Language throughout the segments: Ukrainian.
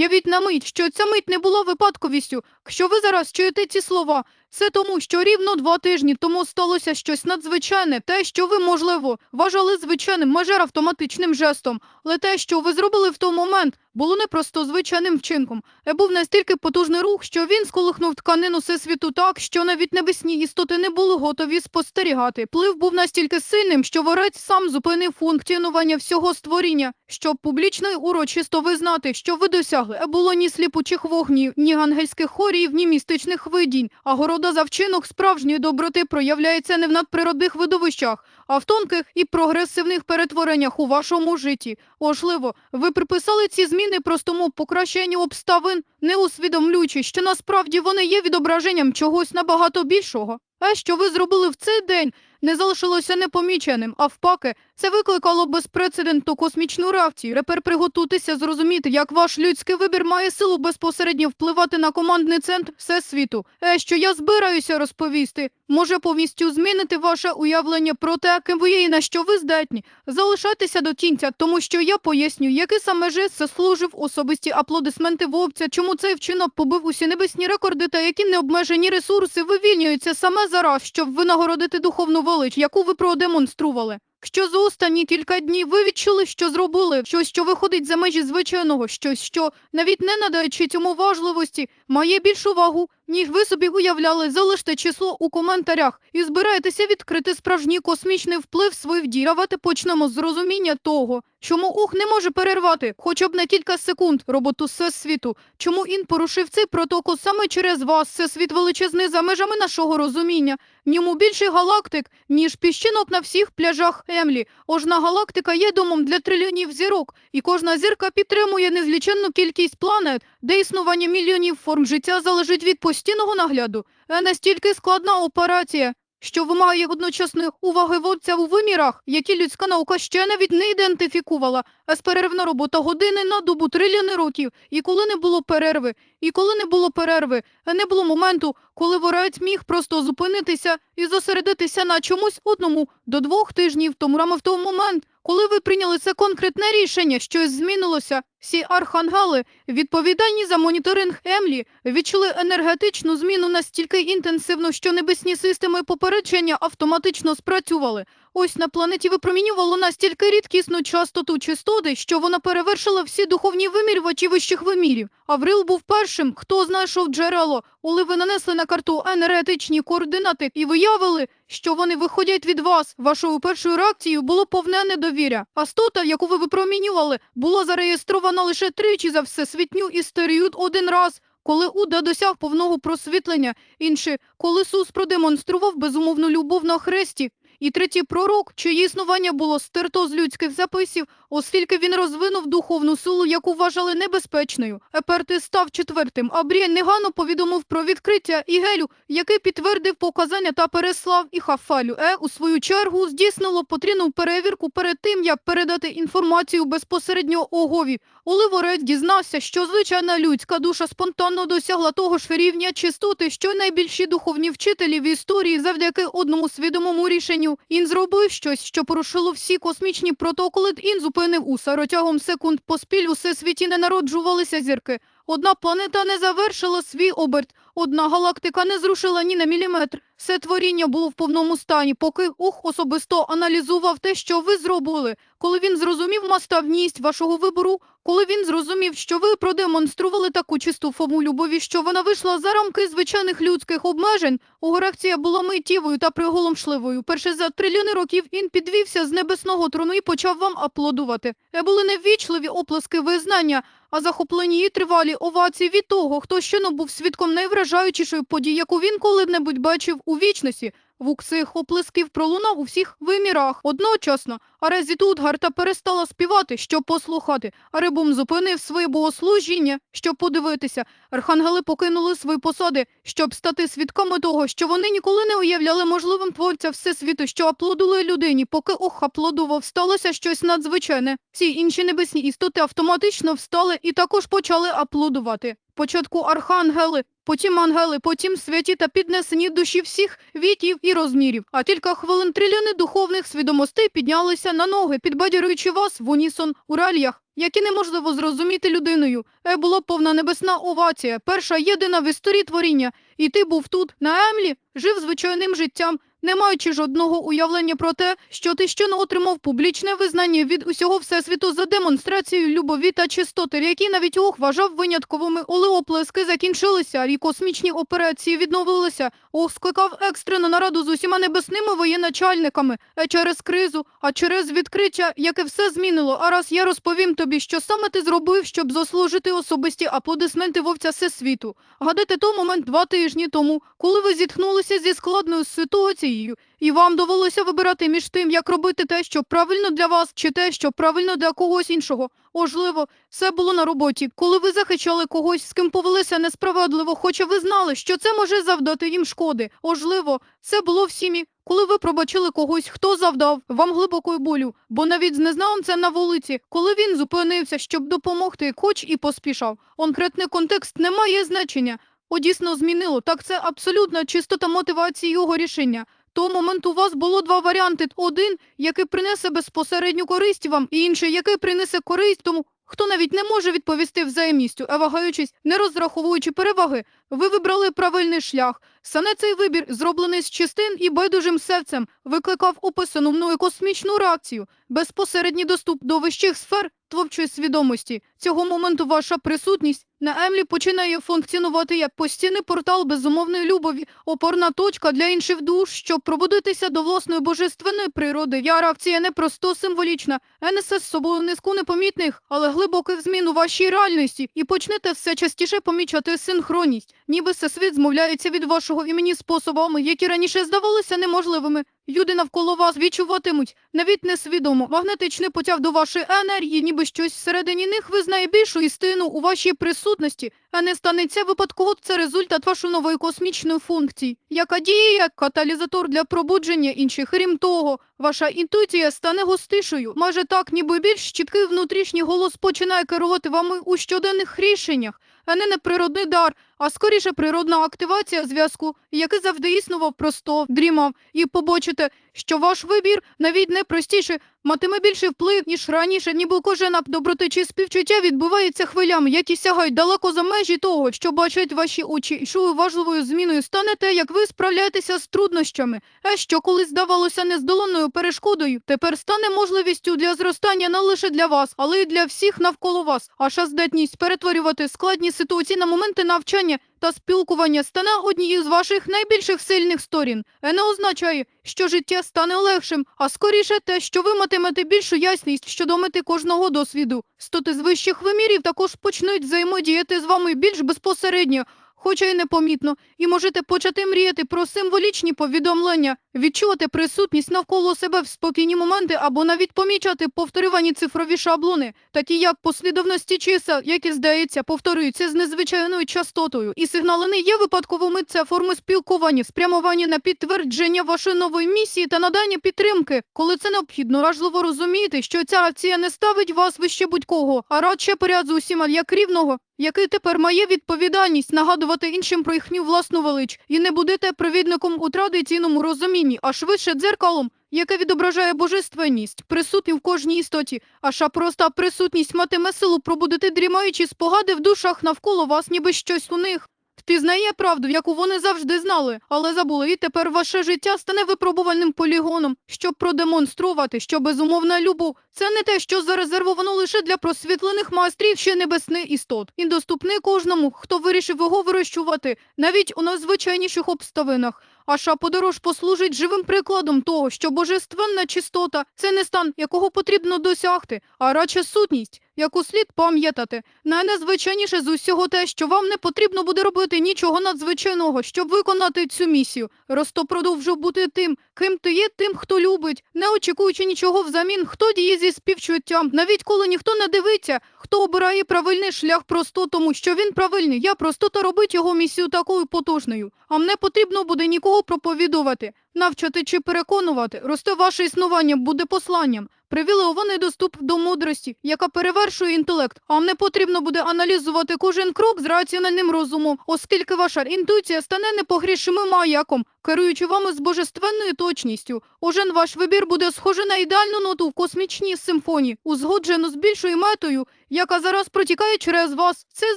Явіть на мить, що ця мить не була випадковістю. Якщо ви зараз чуєте ці слова? Це тому, що рівно два тижні тому сталося щось надзвичайне, те, що ви, можливо, вважали звичайним, майже автоматичним жестом. Але те, що ви зробили в той момент, було не просто звичайним вчинком. Е, Був настільки потужний рух, що він сколихнув тканину всесвіту так, що навіть небесні істоти не були готові спостерігати. Плив був настільки сильним, що ворець сам зупинив функціонування всього створіння, щоб публічно й урочисто визнати, що ви досягли. Е, Було ні сліпучих вогнів, ні ангельських хорів, ні містичних видінь. А города за вчинок справжньої доброти проявляється не в надприродних видовищах, а в тонких і прогресивних перетвореннях у вашому житті. Важливо, ви приписали ці зміни простому покращенню обставин, не усвідомлюючи, що насправді вони є відображенням чогось набагато більшого. А що ви зробили в цей день, не залишилося непоміченим, а впаки, це викликало безпрецедентну космічну реакцію. Репер приготуйтеся зрозуміти, як ваш людський вибір має силу безпосередньо впливати на командний центр всесвіту. Е, що я збираюся розповісти, може повністю змінити ваше уявлення про те, ким ви є і на що ви здатні. Залишайтеся до кінця, тому що я поясню, який саме жест заслужив особисті аплодисменти вовця, чому цей вчинок побив усі небесні рекорди та які необмежені ресурси вивільнюються саме зараз, щоб винагородити духовну велич, яку ви продемонстрували. Що за останні кілька днів ви відчули, що зробили? Щось, що виходить за межі звичайного, щось, що, навіть не надаючи цьому важливості, має більшу вагу, ніж ви собі уявляли. Залиште число у коментарях і збираєтеся відкрити справжній космічний вплив своїх дій. Почнемо з розуміння того, чому ух не може перервати хоча б на кілька секунд роботу всесвіту. Чому він порушив цей протокол саме через вас? Всесвіт величезний за межами нашого розуміння. В ньому більше галактик, ніж піщинок на всіх пляжах Емлі. Кожна галактика є домом для трильйонів зірок, і кожна зірка підтримує незліченну кількість планет, де існування мільйонів форм життя залежить від постійного нагляду. Е, Настільки складна операція, що вимагає одночасної уваги вовця у вимірах, які людська наука ще навіть не ідентифікувала. Безперервна робота години на добу трильйони років. І коли не було перерви, і коли не було перерви, е, не було моменту, коли ворець міг просто зупинитися і зосередитися на чомусь одному до двох тижнів тому раме в той момент, коли ви прийняли це конкретне рішення, щось змінилося. Всі архангели, відповідальні за моніторинг Емлі, відчули енергетичну зміну настільки інтенсивно, що небесні системи попередження автоматично спрацювали. Ось на планеті випромінювало настільки рідкісну частоту частоти, що вона перевершила всі духовні вимірювачі вищих вимірів. Аврил був першим, хто знайшов джерело, коли ви нанесли на карту енергетичні координати і виявили, що вони виходять від вас. Вашою першою реакцією було повне недовіря. А стота, яку ви випромінювали, була зареєстрована лише тричі за всесвітню історію один раз. Коли Уда досяг повного просвітлення, інший, коли Сус продемонстрував безумовну любов на хресті, і третій пророк, чиє існування було стерто з людських записів, оскільки він розвинув духовну силу, яку вважали небезпечною. Еперти став четвертим, а Бріен негайно повідомив про відкриття Ігелю, який підтвердив показання та переслав і Хафалю. Е, у свою чергу, здійснило потрібну перевірку перед тим, як передати інформацію безпосередньо Огові. Оливорець дізнався, що звичайна людська душа спонтанно досягла того ж рівня чистоти, що найбільші духовні вчителі в історії завдяки одному свідомому рішенню. Він зробив щось, що порушило всі космічні протоколи. Він зупинив уса. Протягом секунд поспіль у всесвіті не народжувалися зірки. Одна планета не завершила свій оберт, одна галактика не зрушила ні на міліметр. Все творіння було в повному стані, поки Ух особисто аналізував те, що ви зробили. Коли він зрозумів масштабність вашого вибору, коли він зрозумів, що ви продемонстрували таку чисту форму любові, що вона вийшла за рамки звичайних людських обмежень, його реакція була миттєвою та приголомшливою. Перше за трильйони років він підвівся з небесного трону і почав вам аплодувати. Це були неввічливі оплески визнання, а захоплені і тривалі овації від того, хто щойно був свідком найвражаючішої події, яку він коли-небудь бачив у вічності. Вук цих оплесків пролунав у всіх вимірах. Одночасно Арезі Тутгарта перестала співати, щоб послухати. Арибум зупинив своє богослужіння, щоб подивитися. Архангели покинули свої посади, щоб стати свідками того, що вони ніколи не уявляли можливим творця всесвіту, що аплодували людині. Поки ох аплодував, сталося щось надзвичайне. Всі інші небесні істоти автоматично встали і також почали аплодувати. Спочатку архангели, потім ангели, потім святі та піднесені душі всіх віків і розмірів. А кілька хвилин трильйони духовних свідомостей піднялися на ноги, підбадьорюючи вас в унісон у раліях, які неможливо зрозуміти людиною. Е була повна небесна овація, перша єдина в історії творіння. І ти був тут, на Емлі, жив звичайним життям, не маючи жодного уявлення про те, що ти щойно отримав публічне визнання від усього всесвіту за демонстрацію любові та чистоти, які навіть Ох вважав винятковими. Коли оплески закінчилися, і космічні операції відновилися, Ох скликав екстрену нараду з усіма небесними воєначальниками, е через кризу, а через відкриття, яке все змінило. А раз я розповім тобі, що саме ти зробив, щоб заслужити особисті аплодисменти вовця всесвіту. Гадайте, то момент два тижні тому, коли ви зіткнулися зі складною ситуацією, і вам довелося вибирати між тим, як робити те, що правильно для вас, чи те, що правильно для когось іншого. Можливо, це було на роботі, коли ви захищали когось, з ким повелися несправедливо, хоча ви знали, що це може завдати їм шкоди. Можливо, це було в сім'ї, коли ви пробачили когось, хто завдав вам глибокої болю, бо навіть з незнайомцем на вулиці, коли він зупинився, щоб допомогти, хоч і поспішав. Конкретний контекст не має значення. О, дійсно змінило. Так це абсолютна чистота мотивації його рішення. То момент у вас було два варіанти: один, який принесе безпосередню користь вам, і інший, який принесе користь тому, хто навіть не може відповісти взаємністю, а вагаючись, не розраховуючи переваги. Ви вибрали правильний шлях. Саме цей вибір, зроблений з чистим і байдужим серцем, викликав описану мною космічну реакцію, безпосередній доступ до вищих сфер творчої свідомості. Цього моменту ваша присутність на Емлі починає функціонувати як постійний портал безумовної любові, опорна точка для інших душ, щоб пробудитися до власної божественної природи. Я реакція не просто символічна, несе з собою низку непомітних, але глибоких змін у вашій реальності, і почнете все частіше помічати синхронність, ніби всесвіт змовляється від вашого імені способами, які раніше здавалися неможливими. Люди навколо вас відчуватимуть навіть несвідомо магнетичний потяг до вашої енергії, ніби щось всередині них визнає більшу істину у вашій присутності, а не станеться випадково. Це результат вашої нової космічної функції, яка діє як каталізатор для пробудження інших. Крім того, ваша інтуїція стане гостишою. Майже так, ніби більш чіткий внутрішній голос починає керувати вами у щоденних рішеннях, а не неприродний дар, а скоріше природна активація зв'язку, який завжди існував просто дрімав, і побачите, що ваш вибір навіть не простіше, матиме більший вплив, ніж раніше, ніби кожен акт доброти чи співчуття відбувається хвилями, які сягають далеко за межі того, що бачать ваші очі, і що важливою зміною стане те, як ви справляєтеся з труднощами, а що колись здавалося нездоланною перешкодою, тепер стане можливістю для зростання не лише для вас, але й для всіх навколо вас. Ваша здатність перетворювати складні ситуації на моменти навчання та спілкування стане однією з ваших найбільших сильних сторін. Е не означає, що життя стане легшим, а скоріше те, що ви матимете більшу ясність щодо мети кожного досвіду. Стоти з вищих вимірів також почнуть взаємодіяти з вами більш безпосередньо, хоча й непомітно, і можете почати мріяти про символічні повідомлення, відчувати присутність навколо себе в спокійні моменти або навіть помічати повторювані цифрові шаблони, такі як послідовності чисел, які, здається, повторюються з незвичайною частотою. І сигнали не є випадковими, це форми спілкування, спрямовані на підтвердження вашої нової місії та надання підтримки. Коли це необхідно, важливо розуміти, що ця акція не ставить вас вище будь-кого, а радше поряд з усіма як рівного, який тепер має відповідальність нагадувати іншим про їхню власну велич, і не будете провідником у традиційному розумінні, а швидше дзеркалом, яке відображає божественність, присутню в кожній істоті, аша проста присутність матиме силу пробудити дрімаючі спогади в душах навколо вас, ніби щось у них. Впізнає правду, яку вони завжди знали, але забули, і тепер ваше життя стане випробувальним полігоном, щоб продемонструвати, що безумовна любов це не те, що зарезервовано лише для просвітлених майстрів ще небесних істот, і доступний кожному, хто вирішив його вирощувати, навіть у найзвичайніших обставинах. Аша подорож послужить живим прикладом того, що божественна чистота це не стан, якого потрібно досягти, а радше сутність, яку слід пам'ятати. Найнезвичайніше з усього те, що вам не потрібно буде робити нічого надзвичайного, щоб виконати цю місію. Росто продовжив бути тим, ким ти є, тим, хто любить, не очікуючи нічого взамін, хто діє зі співчуттям, навіть коли ніхто не дивиться, хто обирає правильний шлях просто тому, що він правильний. Я простота робить його місію такою потужною. А мене потрібно буде нікого проповідувати, навчати чи переконувати. Росте ваше існування буде посланням. Привіли вони доступ до мудрості, яка перевершує інтелект. А не потрібно буде аналізувати кожен крок з раціональним розумом, оскільки ваша інтуїція стане непогрішимим маяком, керуючи вами з божественною точністю. Ожен ваш вибір буде схожий на ідеальну ноту в космічній симфонії, узгоджену з більшою метою, яка зараз протікає через вас. Цей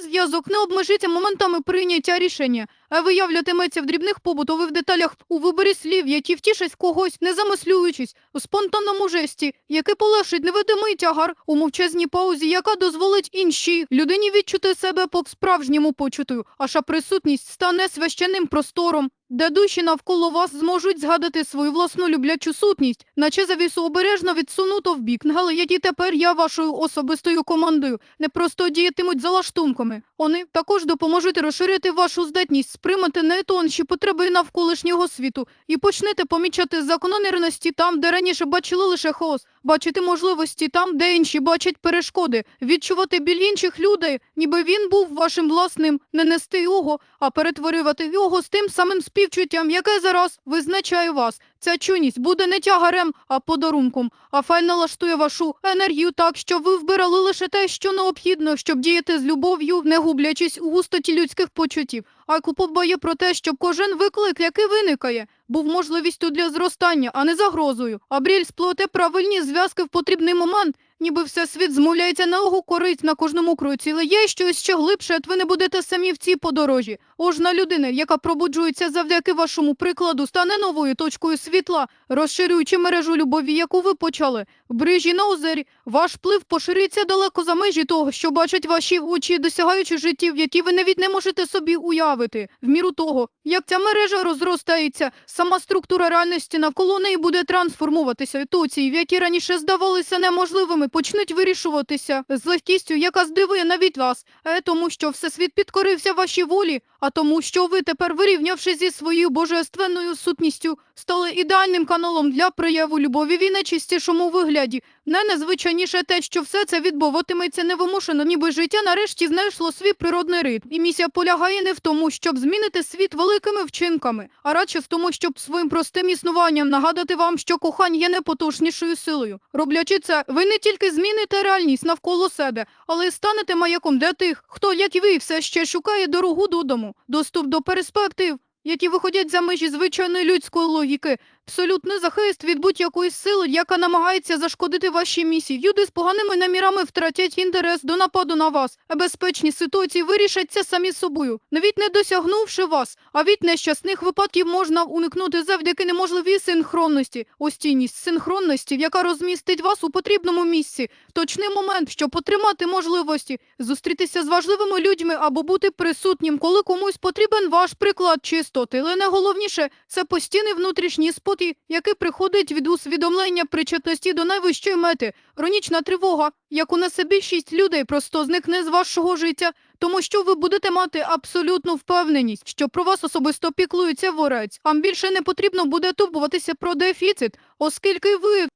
зв'язок не обмежиться моментами прийняття рішення, а виявлятиметься в дрібних побутових деталях у виборі слів, які втішать когось, не замислюючись, у спонтанному жесті, який полегшить невидимий тягар у мовчазній паузі, яка дозволить іншій людині відчути себе по справжньому почутою, аша присутність стане священним простором. Де душі навколо вас зможуть згадати свою власну люблячу сутність, наче завісу обережно відсунуто в бік, які тепер я вашою особистою командою не просто діятимуть за лаштунками. Вони також допоможуть розширити вашу здатність сприймати найтонші потреби навколишнього світу і почнете помічати закономірності там, де раніше бачили лише хаос, бачити можливості там, де інші бачать перешкоди, відчувати біль інших людей, ніби він був вашим власним, не нести його, а перетворювати його з тим самим співчуттям, яке зараз визначає вас. Ця чуйність буде не тягарем, а подарунком, а фаль налаштує вашу енергію так, щоб ви вбирали лише те, що необхідно, щоб діяти з любов'ю, не гублячись у густоті людських почуттів. А подбає про те, щоб кожен виклик, який виникає, був можливістю для зростання, а не загрозою. Абріль сплоте правильні зв'язки в потрібний момент, ніби все світ змовляється на його користь на кожному кроці, але є щось ще глибше, от ви не будете самі в цій подорожі. Ожна людина, яка пробуджується завдяки вашому прикладу, стане новою точкою світла, розширюючи мережу любові, яку ви почали. В брижі на озері ваш вплив пошириться далеко за межі того, що бачать ваші очі, досягаючи життів, які ви навіть не можете собі уявити. В міру того, як ця мережа розростається, сама структура реальності навколо неї буде трансформуватися. Ситуації, в які раніше здавалися неможливими, почнуть вирішуватися з легкістю, яка здивує навіть вас, е, тому що всесвіт підкорився вашій волі, а тому, що ви тепер, вирівнявши зі своєю божественною сутністю, стали ідеальним каналом для прояву любові в найчистішому вигляді. Не незвичайніше те, що все це відбуватиметься невимушено, ніби життя нарешті знайшло свій природний ритм. І місія полягає не в тому, щоб змінити світ великими вчинками, а радше в тому, щоб своїм простим існуванням нагадати вам, що кохання є непотужнішою силою. Роблячи це, ви не тільки зміните реальність навколо себе, але й станете маяком для тих, хто, як і ви, все ще шукає дорогу додому, доступ до перспектив, які виходять за межі звичайної людської логіки, абсолютний захист від будь-якої сили, яка намагається зашкодити вашій місії. Люди з поганими намірами втратять інтерес до нападу на вас, а безпечні ситуації вирішаться самі собою, навіть не досягнувши вас. А від нещасних випадків можна уникнути завдяки неможливій синхронності, остійність синхронності, яка розмістить вас у потрібному місці, точний момент, щоб отримати можливості, зустрітися з важливими людьми або бути присутнім, коли комусь потрібен ваш приклад чистоти. Але найголовніше це постійний внутрішній спокій, який приходить від усвідомлення причетності до найвищої мети. Ронічна тривога, яку несе більшість людей, просто зникне з вашого життя, тому що ви будете мати абсолютну впевненість, що про вас особисто піклується ворець. Вам більше не потрібно буде турбуватися про дефіцит, оскільки ви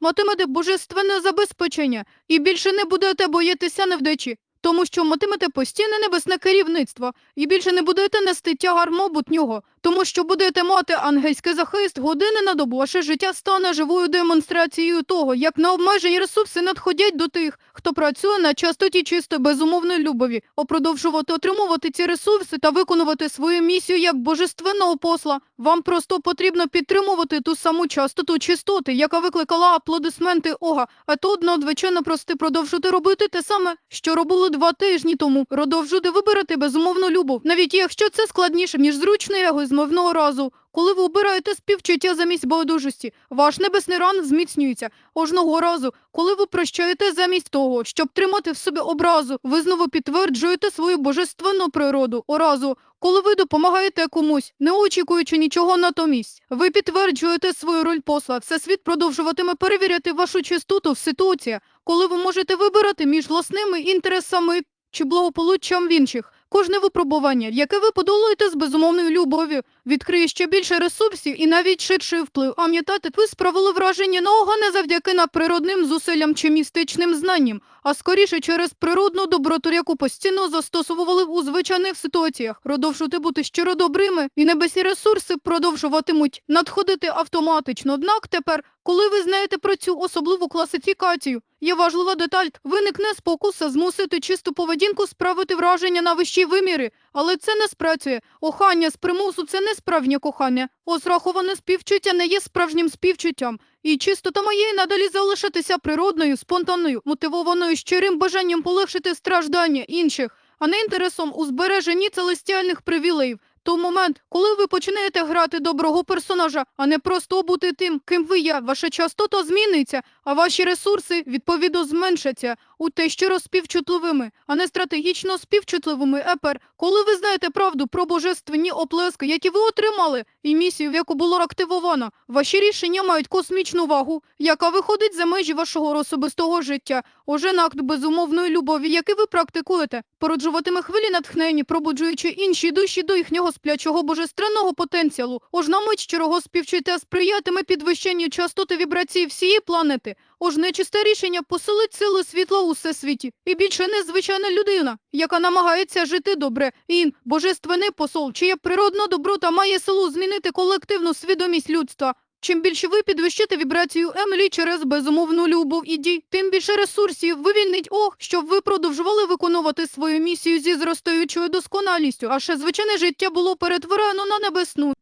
матимете божественне забезпечення і більше не будете боятися невдачі. Тому що матимете постійне небесне керівництво і більше не будете нести тягар майбутнього, тому що будете мати ангельський захист години на добу. Ваше життя стане живою демонстрацією того, як необмежені ресурси надходять до тих, хто працює на частоті чистої безумовної любові, опродовжувати отримувати ці ресурси та виконувати свою місію як божественного посла. Вам просто потрібно підтримувати ту саму частоту чистоти, яка викликала аплодисменти Ога. А то надзвичайно прости продовжити робити те саме, що робили два тижні тому. Продовжуйте вибирати безумовну любов, навіть якщо це складніше ніж зручний егоїзм одного разу. Коли ви обираєте співчуття замість байдужості, ваш небесний ран зміцнюється. Кожного разу, коли ви прощаєте замість того, щоб тримати в собі образу, ви знову підтверджуєте свою божественну природу. Оразу, коли ви допомагаєте комусь, не очікуючи нічого натомість, ви підтверджуєте свою роль посла. Всесвіт продовжуватиме перевіряти вашу чистоту в ситуації, коли ви можете вибирати між власними інтересами чи благополуччям в інших. Кожне випробування, яке ви подолуєте з безумовною любов'ю, відкриє ще більше ресурсів і навіть ширший вплив. Пам'ятати, ви справили враження на не завдяки наприродним зусиллям чи містичним знанням, а скоріше через природну доброту, яку постійно застосовували у звичайних ситуаціях. Продовжуйте бути щиро добрими, і небесні ресурси продовжуватимуть надходити автоматично. Однак тепер, коли ви знаєте про цю особливу класифікацію, є важлива деталь, виникне спокуса змусити чисту поведінку справити враження на вищі виміри, але це не спрацює. Охання з примусу це не справжнє кохання. Осраховане співчуття не є справжнім співчуттям. І чистота моєї надалі залишатися природною, спонтанною, мотивованою щирим бажанням полегшити страждання інших, а не інтересом у збереженні целестіальних привілеїв. То момент, коли ви починаєте грати доброго персонажа, а не просто бути тим, ким ви є, ваша частота зміниться, а ваші ресурси відповідно зменшаться у те, щиро співчутливими, а не стратегічно співчутливими епер. Коли ви знаєте правду про божественні оплески, які ви отримали, і місію, в яку було активовано, ваші рішення мають космічну вагу, яка виходить за межі вашого особистого життя. Ожен акт безумовної любові, який ви практикуєте, породжуватиме хвилі натхнені, пробуджуючи інші душі до їхнього сплячого божественного потенціалу. Ожна мить щирого співчуття сприятиме підвищенню частоти вібрацій всієї планети. Ож нечисте рішення посилить сили світла у всесвіті. І більше незвичайна людина, яка намагається жити добре. Він божественний посол, чия природна доброта має силу змінити колективну свідомість людства. Чим більше ви підвищите вібрацію Емлі через безумовну любов і дій, тим більше ресурсів вивільнить ох, щоб ви продовжували виконувати свою місію зі зростаючою досконалістю, а ще звичайне життя було перетворено на небесну.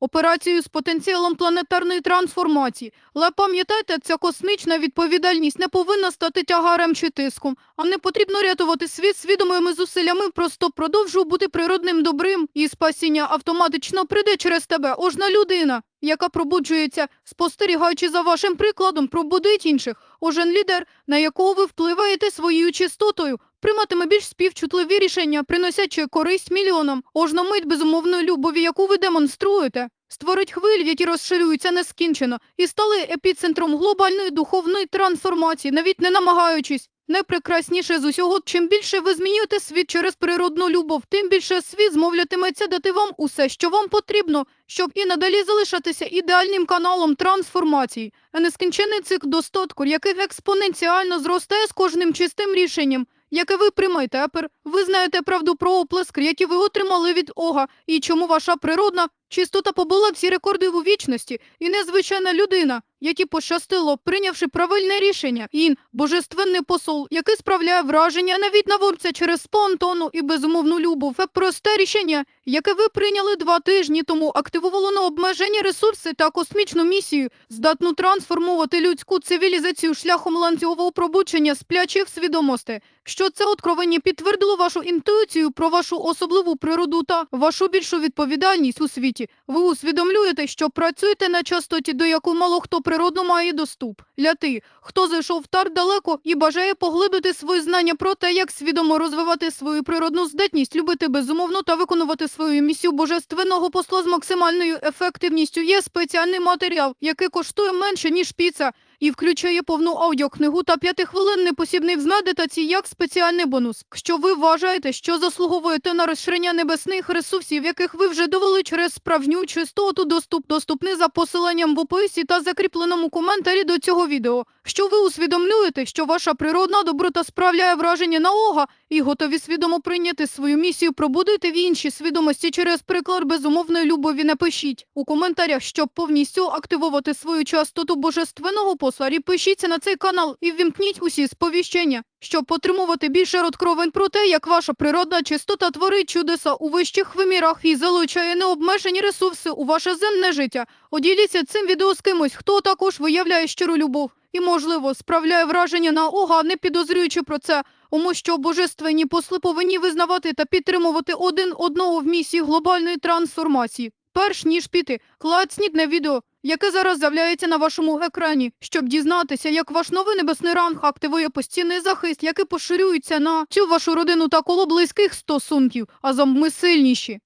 Операцію з потенціалом планетарної трансформації. Але пам'ятайте, ця космічна відповідальність не повинна стати тягарем чи тиском, а не потрібно рятувати світ свідомими зусиллями, просто продовжуй бути природним добрим, і спасіння автоматично прийде через тебе. Ожна людина, яка пробуджується, спостерігаючи за вашим прикладом, пробудить інших. Ожен лідер, на якого ви впливаєте своєю чистотою, прийматиме більш співчутливі рішення, приносячи користь мільйонам. Ожна мить безумовної любові, яку ви демонструєте. Створить хвиль, які розширюються нескінчено, і стали епіцентром глобальної духовної трансформації, навіть не намагаючись. Найпрекрасніше з усього, чим більше ви змінюєте світ через природну любов, тим більше світ змовлятиметься дати вам усе, що вам потрібно, щоб і надалі залишатися ідеальним каналом трансформації, а нескінчений цикл достатку, який експоненціально зростає з кожним чистим рішенням, яке ви приймаєте. Апер, ви знаєте правду про оплеск, які ви отримали від Ога, і чому ваша природна чистота побула всі рекорди у вічності, і незвичайна людина, якій пощастило, прийнявши правильне рішення, він божественний посол, який справляє враження навіть на вулиця через спонтанну і безумовну любов. Просте рішення, яке ви прийняли два тижні тому, активувало на обмежені ресурси та космічну місію, здатну трансформувати людську цивілізацію шляхом ланцюгового пробудження сплячих свідомостей. Що це откровення підтвердило вашу інтуїцію про вашу особливу природу та вашу більшу відповідальність у світі. Ви усвідомлюєте, що працюєте на частоті, до яку мало хто природно має доступ. Для тих, хто зайшов тар далеко і бажає поглибити свої знання про те, як свідомо розвивати свою природну здатність, любити безумовно та виконувати свою місію божественного посла з максимальною ефективністю. Є спеціальний матеріал, який коштує менше ніж піца. І включає повну аудіокнигу та п'ятихвилинний посібний в медитації як спеціальний бонус. Якщо ви вважаєте, що заслуговуєте на розширення небесних ресурсів, яких ви вже довели через справжню чистоту, доступ доступний за посиланням в описі та закріпленому коментарі до цього відео. Що ви усвідомлюєте, що ваша природна доброта справляє враження на ога і готові свідомо прийняти свою місію, пробудити в іншій свідомості через приклад безумовної любові. Напишіть у коментарях, щоб повністю активувати свою частоту божественного посларі. Пишіться на цей канал і ввімкніть усі сповіщення, щоб отримувати більше родкровень про те, як ваша природна чистота творить чудеса у вищих вимірах і залучає необмежені ресурси у ваше земне життя. Оділіться цим відео з кимось, хто також виявляє щиру любов і, можливо, справляє враження на ога, не підозрюючи про це. Тому що божественні посли повинні визнавати та підтримувати один одного в місії глобальної трансформації. Перш ніж піти, клацніть на відео, яке зараз з'являється на вашому екрані, щоб дізнатися, як ваш новий небесний ранг активує постійний захист, який поширюється на цю вашу родину та коло близьких стосунків. А ми сильніші.